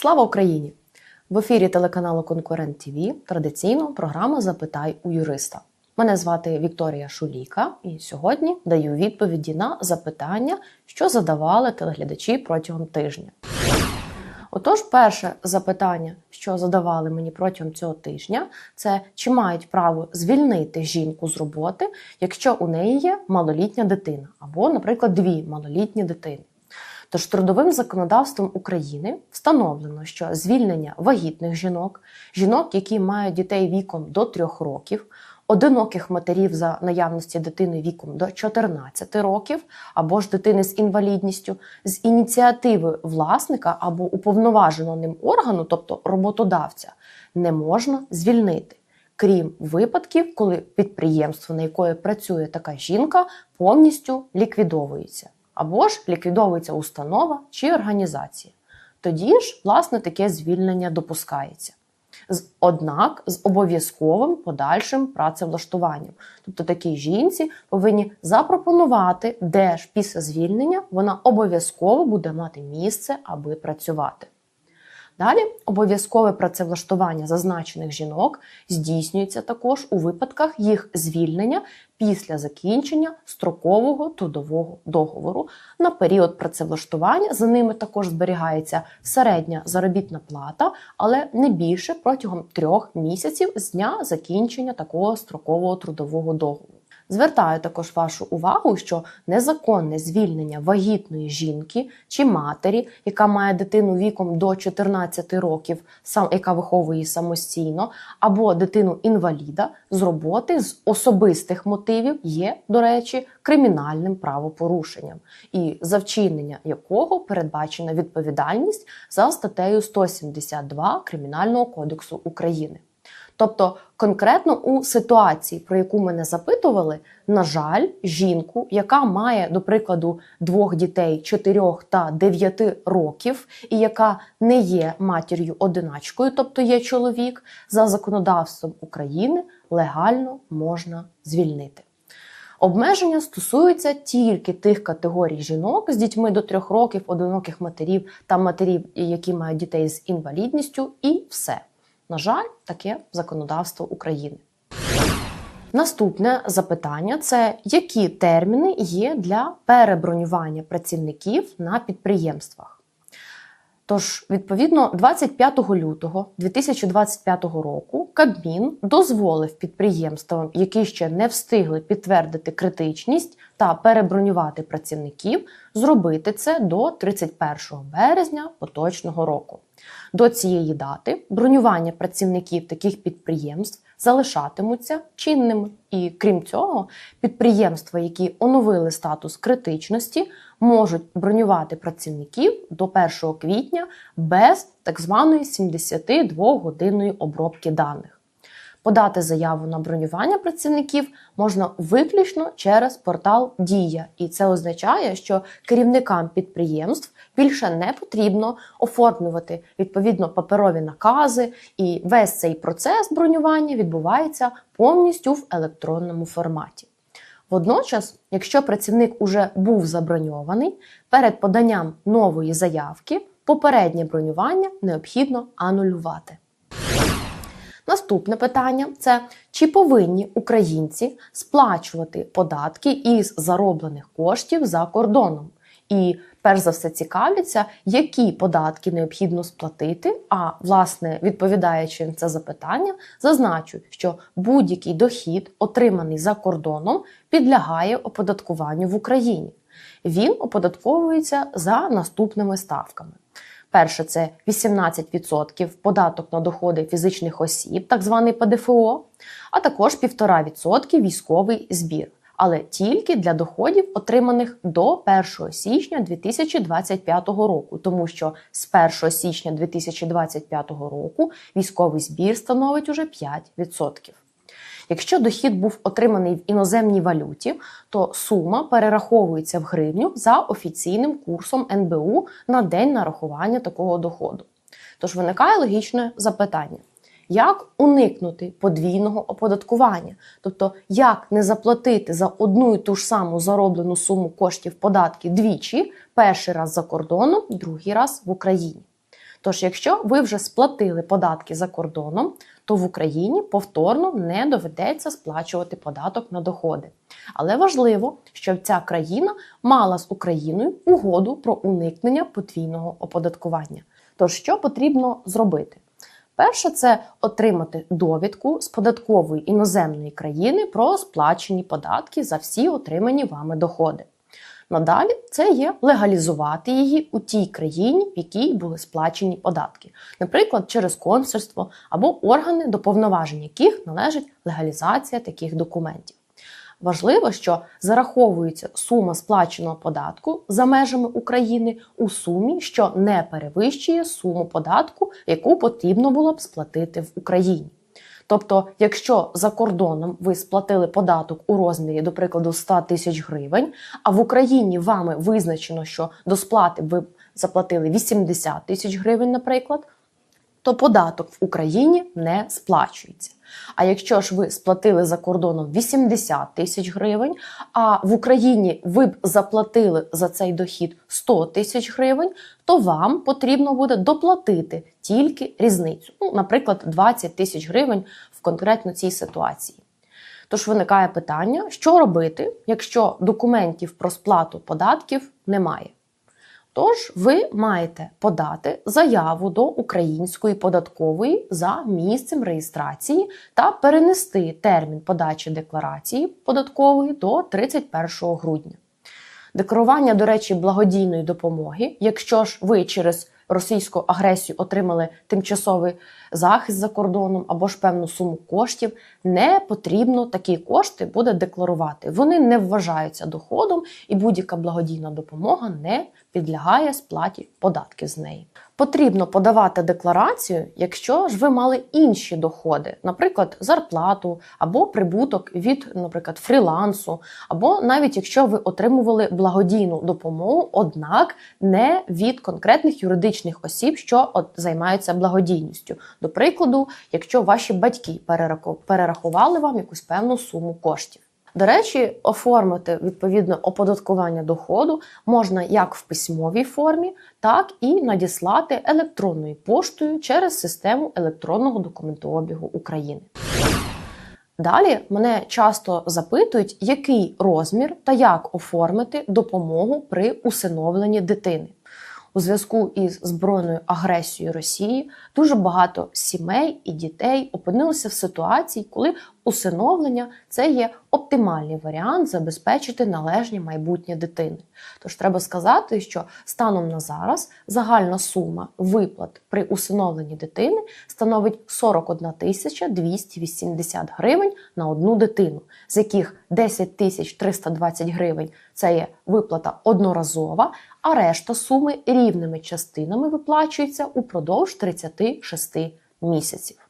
Слава Україні! В ефірі телеканалу Конкурент ТВ традиційно програма Запитай у юриста. Мене звати Вікторія Шуліка, і сьогодні даю відповіді на запитання, що задавали телеглядачі протягом тижня. Отож, перше запитання, що задавали мені протягом цього тижня, це чи мають право звільнити жінку з роботи, якщо у неї є малолітня дитина, або, наприклад, дві малолітні дитини. Тож трудовим законодавством України встановлено, що звільнення вагітних жінок, жінок, які мають дітей віком до 3 років, одиноких матерів за наявності дитини віком до 14 років, або ж дитини з інвалідністю, з ініціативи власника або уповноваженого ним органу, тобто роботодавця, не можна звільнити. Крім випадків, коли підприємство, на якої працює така жінка, повністю ліквідовується або ж ліквідовується установа чи організація. Тоді ж, власне, таке звільнення допускається. Однак з обов'язковим подальшим працевлаштуванням. Тобто такій жінці повинні запропонувати, де ж після звільнення вона обов'язково буде мати місце, аби працювати. Далі обов'язкове працевлаштування зазначених жінок здійснюється також у випадках їх звільнення після закінчення строкового трудового договору. На період працевлаштування за ними також зберігається середня заробітна плата, але не більше протягом трьох місяців з дня закінчення такого строкового трудового договору. Звертаю також вашу увагу, що незаконне звільнення вагітної жінки чи матері, яка має дитину віком до 14 років, сам яка виховує її самостійно, або дитину інваліда з роботи з особистих мотивів є, до речі, кримінальним правопорушенням, і за вчинення якого передбачена відповідальність за статтею 172 Кримінального кодексу України. Тобто, конкретно у ситуації, про яку мене запитували, на жаль, жінку, яка має, до прикладу, двох дітей 4 та 9 років, і яка не є матір'ю одиначкою, тобто є чоловік, за законодавством України легально можна звільнити. Обмеження стосуються тільки тих категорій жінок з дітьми до 3 років, одиноких матерів та матерів, які мають дітей з інвалідністю, і все. На жаль, таке законодавство України. Наступне запитання це які терміни є для перебронювання працівників на підприємствах. Тож, відповідно, 25 лютого 2025 року Кабмін дозволив підприємствам, які ще не встигли підтвердити критичність та перебронювати працівників, зробити це до 31 березня поточного року. До цієї дати бронювання працівників таких підприємств залишатимуться чинними. І крім цього, підприємства, які оновили статус критичності, можуть бронювати працівників до 1 квітня без так званої 72-годинної обробки даних. Подати заяву на бронювання працівників можна виключно через портал Дія, і це означає, що керівникам підприємств більше не потрібно оформлювати відповідно паперові накази, і весь цей процес бронювання відбувається повністю в електронному форматі. Водночас, якщо працівник уже був заброньований, перед поданням нової заявки попереднє бронювання необхідно анулювати. Наступне питання це чи повинні українці сплачувати податки із зароблених коштів за кордоном? І перш за все цікавляться, які податки необхідно сплатити. А власне, відповідаючи на це запитання, зазначу, що будь-який дохід, отриманий за кордоном, підлягає оподаткуванню в Україні. Він оподатковується за наступними ставками. Перше це 18% податок на доходи фізичних осіб, так званий ПДФО, а також 1,5% військовий збір, але тільки для доходів, отриманих до 1 січня 2025 року, тому що з 1 січня 2025 року військовий збір становить уже 5%. Якщо дохід був отриманий в іноземній валюті, то сума перераховується в гривню за офіційним курсом НБУ на день нарахування такого доходу. Тож виникає логічне запитання: як уникнути подвійного оподаткування? Тобто, як не заплатити за одну і ту ж саму зароблену суму коштів податки двічі, перший раз за кордоном, другий раз в Україні? Тож, якщо ви вже сплатили податки за кордоном, то в Україні повторно не доведеться сплачувати податок на доходи. Але важливо, щоб ця країна мала з Україною угоду про уникнення подвійного оподаткування. Тож, що потрібно зробити? Перше, це отримати довідку з податкової іноземної країни про сплачені податки за всі отримані вами доходи. Надалі це є легалізувати її у тій країні, в якій були сплачені податки, наприклад, через консульство або органи, до повноважень яких належить легалізація таких документів. Важливо, що зараховується сума сплаченого податку за межами України у сумі, що не перевищує суму податку, яку потрібно було б сплатити в Україні. Тобто, якщо за кордоном ви сплатили податок у розмірі, до прикладу, 100 тисяч гривень, а в Україні вами визначено, що до сплати ви заплатили 80 тисяч гривень, наприклад, то податок в Україні не сплачується. А якщо ж ви сплатили за кордоном 80 тисяч гривень, а в Україні ви б заплатили за цей дохід 100 тисяч гривень, то вам потрібно буде доплатити тільки різницю. Ну, наприклад, 20 тисяч гривень в конкретно цій ситуації. Тож виникає питання, що робити, якщо документів про сплату податків немає. Тож ви маєте подати заяву до української податкової за місцем реєстрації та перенести термін подачі декларації податкової до 31 грудня. Декларування, до речі, благодійної допомоги, якщо ж ви через російську агресію отримали тимчасовий захист за кордоном або ж певну суму коштів, не потрібно такі кошти буде декларувати. Вони не вважаються доходом, і будь-яка благодійна допомога не підлягає сплаті податків з неї. Потрібно подавати декларацію, якщо ж ви мали інші доходи, наприклад, зарплату або прибуток від, наприклад, фрілансу, або навіть якщо ви отримували благодійну допомогу, однак не від конкретних юридичних осіб, що от займаються благодійністю. До прикладу, якщо ваші батьки перерахували вам якусь певну суму коштів. До речі, оформити відповідне оподаткування доходу можна як в письмовій формі, так і надіслати електронною поштою через систему електронного документообігу України. Далі мене часто запитують, який розмір та як оформити допомогу при усиновленні дитини у зв'язку із збройною агресією Росії дуже багато сімей і дітей опинилися в ситуації, коли усиновлення це є оптимальний варіант забезпечити належні майбутнє дитини. Тож треба сказати, що станом на зараз загальна сума виплат при усиновленні дитини становить 41 тисяча 280 гривень на одну дитину, з яких 10 тисяч 320 гривень це є виплата одноразова, а решта суми рівними частинами виплачується упродовж 36 місяців.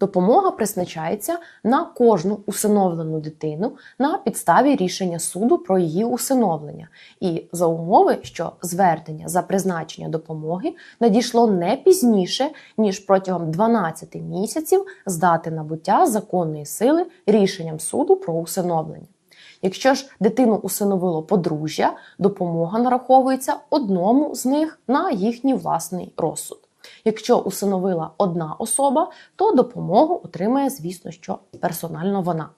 Допомога призначається на кожну усиновлену дитину на підставі рішення суду про її усиновлення, і за умови, що звернення за призначення допомоги надійшло не пізніше ніж протягом 12 місяців з дати набуття законної сили рішенням суду про усиновлення. Якщо ж дитину усиновило подружжя, допомога нараховується одному з них на їхній власний розсуд. Якщо усиновила одна особа, то допомогу отримає, звісно, що персонально вона.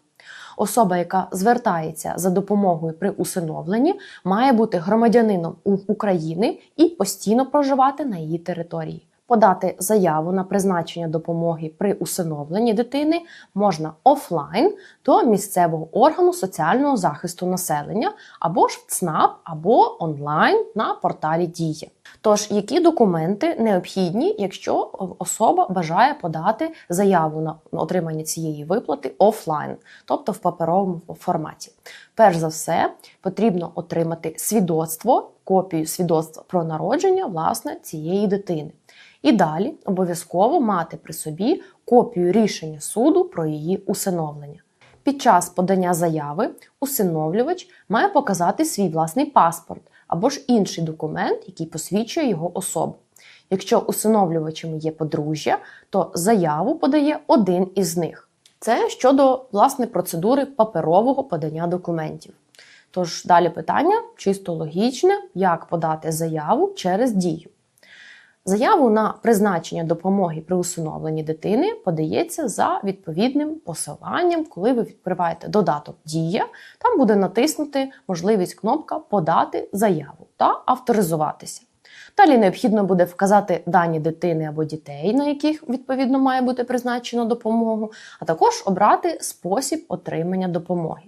Особа, яка звертається за допомогою при усиновленні, має бути громадянином України і постійно проживати на її території. Подати заяву на призначення допомоги при усиновленні дитини можна офлайн до місцевого органу соціального захисту населення або ж в ЦНАП, або онлайн на порталі Дія. Тож, які документи необхідні, якщо особа бажає подати заяву на отримання цієї виплати офлайн, тобто в паперовому форматі? Перш за все, потрібно отримати свідоцтво, копію свідоцтва про народження власне цієї дитини. І далі обов'язково мати при собі копію рішення суду про її усиновлення. Під час подання заяви усиновлювач має показати свій власний паспорт або ж інший документ, який посвідчує його особу. Якщо усиновлювачем є подружжя, то заяву подає один із них. Це щодо власне процедури паперового подання документів. Тож далі питання чисто логічне, як подати заяву через дію. Заяву на призначення допомоги при усиновленні дитини подається за відповідним посиланням, коли ви відкриваєте додаток Дія, там буде натиснути можливість кнопка Подати заяву та авторизуватися. Далі необхідно буде вказати дані дитини або дітей, на яких відповідно має бути призначено допомогу, а також обрати спосіб отримання допомоги.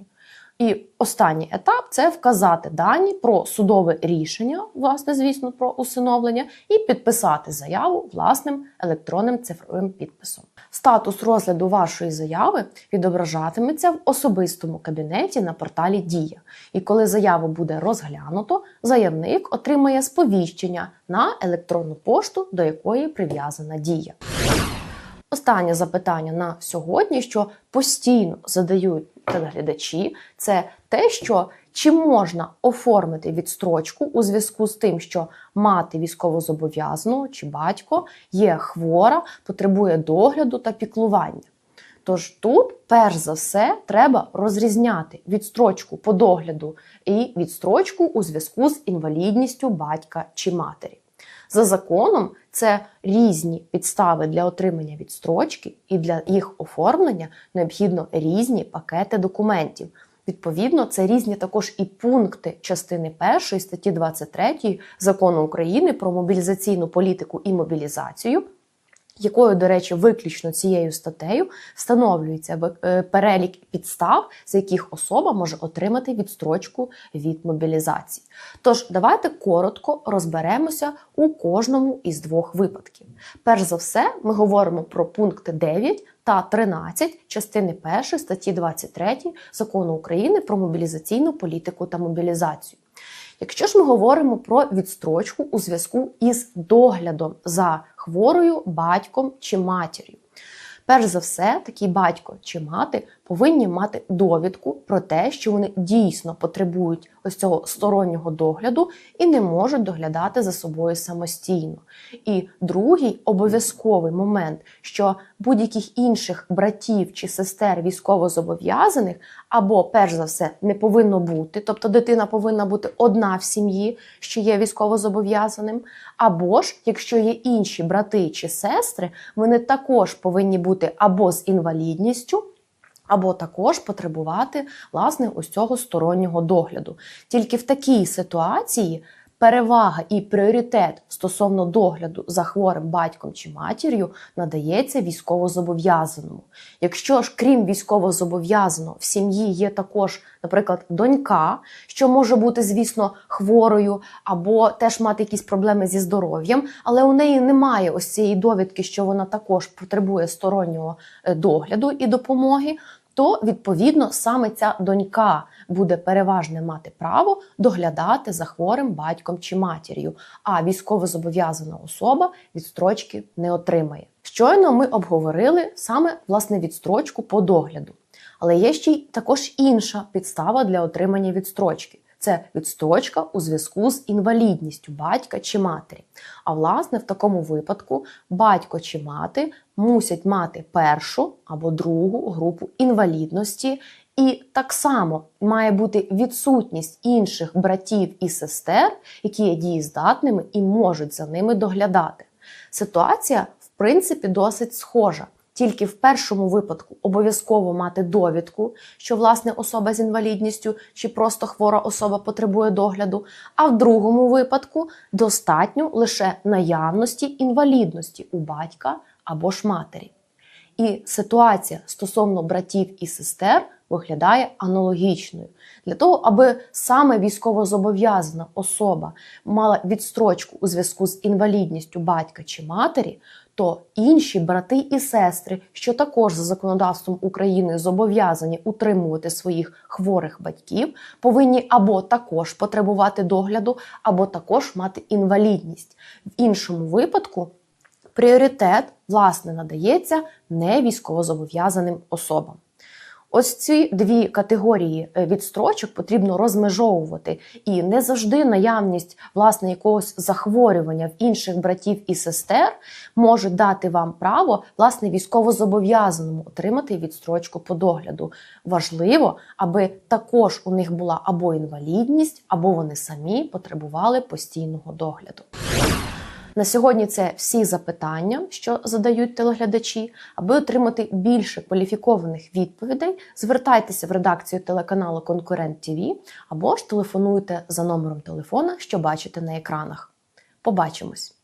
І останній етап це вказати дані про судове рішення, власне, звісно, про усиновлення, і підписати заяву власним електронним цифровим підписом. Статус розгляду вашої заяви відображатиметься в особистому кабінеті на порталі Дія. І коли заяву буде розглянуто, заявник отримає сповіщення на електронну пошту, до якої прив'язана дія. Останнє запитання на сьогодні, що постійно задають телеглядачі, це те, що чи можна оформити відстрочку у зв'язку з тим, що мати військовозобов'язаного чи батько є хвора, потребує догляду та піклування. Тож тут, перш за все, треба розрізняти відстрочку по догляду і відстрочку у зв'язку з інвалідністю батька чи матері. За законом це різні підстави для отримання відстрочки, і для їх оформлення необхідно різні пакети документів. Відповідно, це різні також і пункти частини 1 статті 23 закону України про мобілізаційну політику і мобілізацію. Якою, до речі, виключно цією статтею встановлюється е, перелік підстав, за яких особа може отримати відстрочку від мобілізації. Тож давайте коротко розберемося у кожному із двох випадків. Перш за все, ми говоримо про пункти 9 та 13 частини 1 статті 23 закону України про мобілізаційну політику та мобілізацію. Якщо ж ми говоримо про відстрочку у зв'язку із доглядом за хворою батьком чи матір'ю, перш за все, такий батько чи мати повинні мати довідку про те, що вони дійсно потребують ось цього стороннього догляду і не можуть доглядати за собою самостійно. І другий обов'язковий момент, що будь-яких інших братів чи сестер військовозобов'язаних або, перш за все, не повинно бути, тобто дитина повинна бути одна в сім'ї, що є військовозобов'язаним, або ж, якщо є інші брати чи сестри, вони також повинні бути або з інвалідністю або також потребувати власне ось цього стороннього догляду. Тільки в такій ситуації перевага і пріоритет стосовно догляду за хворим батьком чи матір'ю надається військовозобов'язаному. Якщо ж, крім військовозобов'язаного, в сім'ї є також, наприклад, донька, що може бути, звісно, хворою, або теж мати якісь проблеми зі здоров'ям, але у неї немає ось цієї довідки, що вона також потребує стороннього е, догляду і допомоги то відповідно саме ця донька буде переважне мати право доглядати за хворим батьком чи матір'ю, а військовозобов'язана особа відстрочки не отримає. Щойно ми обговорили саме власне відстрочку по догляду, але є ще й також інша підстава для отримання відстрочки це відстрочка у зв'язку з інвалідністю батька чи матері. А власне, в такому випадку батько чи мати мусять мати першу або другу групу інвалідності. І так само має бути відсутність інших братів і сестер, які є дієздатними і можуть за ними доглядати. Ситуація, в принципі, досить схожа. Тільки в першому випадку обов'язково мати довідку, що власне особа з інвалідністю чи просто хвора особа потребує догляду, а в другому випадку достатньо лише наявності інвалідності у батька або ж матері. І ситуація стосовно братів і сестер виглядає аналогічною. Для того, аби саме військовозобов'язана особа мала відстрочку у зв'язку з інвалідністю батька чи матері, то інші брати і сестри, що також за законодавством України зобов'язані утримувати своїх хворих батьків, повинні або також потребувати догляду, або також мати інвалідність. В іншому випадку пріоритет власне надається не військовозобов'язаним особам. Ось ці дві категорії е, відстрочок потрібно розмежовувати, і не завжди наявність власне якогось захворювання в інших братів і сестер може дати вам право власне військовозобов'язаному отримати відстрочку по догляду. Важливо, аби також у них була або інвалідність, або вони самі потребували постійного догляду. На сьогодні це всі запитання, що задають телеглядачі. Аби отримати більше кваліфікованих відповідей, звертайтеся в редакцію телеканалу Конкурент ТВ або ж телефонуйте за номером телефона, що бачите на екранах. Побачимось!